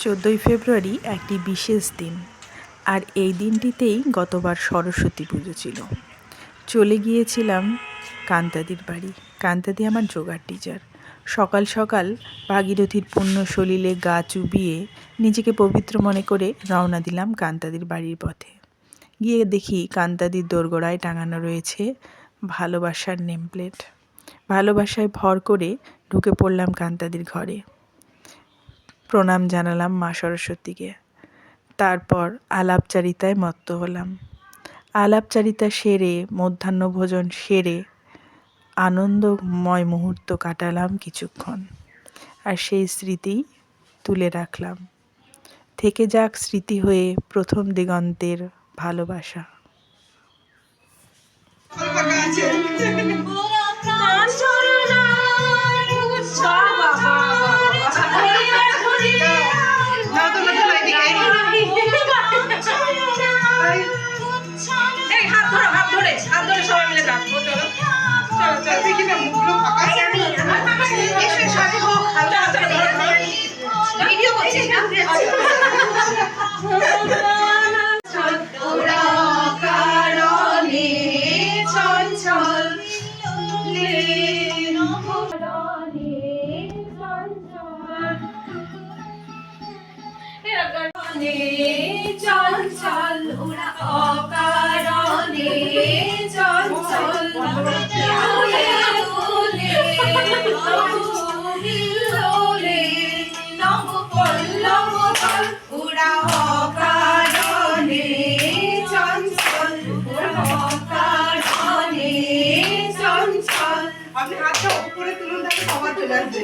চোদ্দোই ফেব্রুয়ারি একটি বিশেষ দিন। আর এই দিনটিতেই গতবার সরস্বতী পুজো ছিল। চলে গিয়েছিলাম কান্তাদির বাড়ি। কান্তাদি আমার যোগার টিচার সকাল সকাল ভাগীরথীর পুণ্য সলিলে গা চুবিয়ে নিজেকে পবিত্র মনে করে রওনা দিলাম কান্তাদির বাড়ির পথে। গিয়ে দেখি কান্তাদির দোরগোড়ায় টাঙানো রয়েছে ভালোবাসার নেমপ্লেট। ভালোবাসায় ভর করে ঢুকে পড়লাম কান্তাদির ঘরে। প্রণাম জানালাম মা সরস্বতীকে। তারপর আলাপচারিতায় মত্ত হলাম। আলাপচারিতা সেরে মধ্যাহ্নভোজন সেরে, আনন্দময় মুহূর্ত কাটালাম কিছুক্ষণ। আর সেই স্মৃতি তুলে রাখলাম। থেকে যাক স্মৃতি হয়ে প্রথম দিগন্তের ভালোবাসা। করছিস না ওরা কারণে আপনি হাতটা উপরে তুলুন তাহলে সবার চলে আসবে।